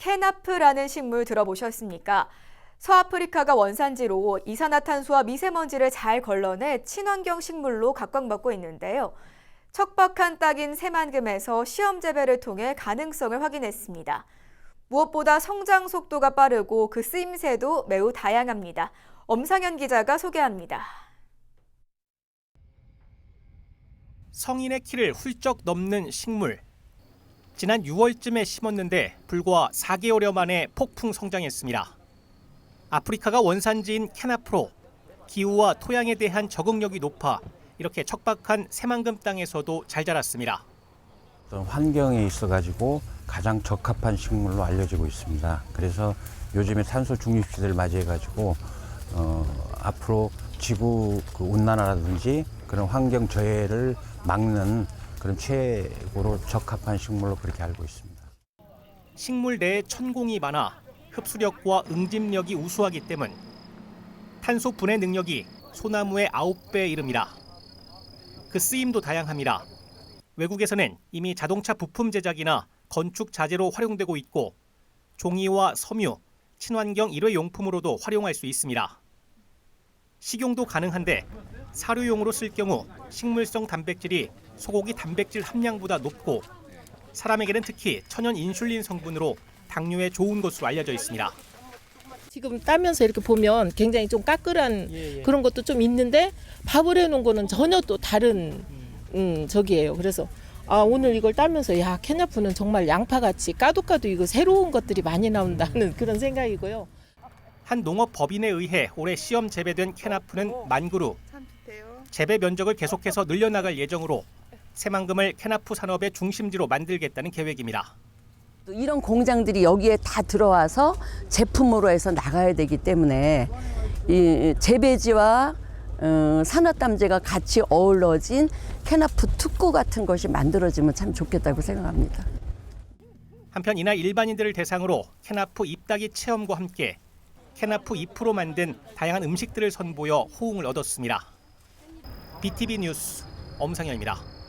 케나프라는 식물 들어보셨습니까? 서아프리카가 원산지로 이산화탄소와 미세먼지를 잘 걸러내 친환경 식물로 각광받고 있는데요. 척박한 땅인 새만금에서 시험 재배를 통해 가능성을 확인했습니다. 무엇보다 성장 속도가 빠르고 그 쓰임새도 매우 다양합니다. 엄상현 기자가 소개합니다. 성인의 키를 훌쩍 넘는 식물. 지난 6월쯤에 심었는데 불과 4개월여 만에 폭풍 성장했습니다. 아프리카가 원산지인 케나프로 기후와 토양에 대한 적응력이 높아 이렇게 척박한 새만금 땅에서도 잘 자랐습니다. 어떤 환경에 있어 가지고 가장 적합한 식물로 알려지고 있습니다. 그래서 요즘에 탄소 중립 시대를 맞이해 가지고 어, 앞으로 지구 그 온난화라든지 그런 환경 저해를 막는 그런 최고로 적합한 식물로 그렇게 알고 있습니다. 식물 내에 천공이 많아 흡수력과 응집력이 우수하기 때문 탄소 분해 능력이 소나무의 9배 이릅니다. 그 쓰임도 다양합니다. 외국에서는 이미 자동차 부품 제작이나 건축 자재로 활용되고 있고 종이와 섬유, 친환경 일회용품으로도 활용할 수 있습니다. 식용도 가능한데 사료용으로 쓸 경우 식물성 단백질이 소고기 단백질 함량보다 높고 사람에게는 특히 천연 인슐린 성분으로 당뇨에 좋은 것으로 알려져 있습니다. 지금 따면서 이렇게 보면 굉장히 좀 까끌한 그런 것도 좀 있는데 밥을 해놓은 거는 전혀 또 다른 음, 저기예요. 그래서 아 오늘 이걸 따면서 야 케냐프는 정말 양파같이 까도 까도 이거 새로운 것들이 많이 나온다는 그런 생각이고요. 한 농업 법인에 의해 올해 시험 재배된 캐나프는 만 그루. 재배 면적을 계속해서 늘려나갈 예정으로 새만금을 캐나프 산업의 중심지로 만들겠다는 계획입니다. 또 이런 공장들이 여기에 다 들어와서 제품으로 해서 나가야 되기 때문에 이 재배지와 어, 산화땀제가 같이 어우러진 캐나프 특구 같은 것이 만들어지면 참 좋겠다고 생각합니다. 한편 이날 일반인들을 대상으로 캐나프 잎따기 체험과 함께 캐나프 잎으로 만든 다양한 음식들을 선보여 호응을 얻었습니다. BTV 뉴스 엄상현입니다.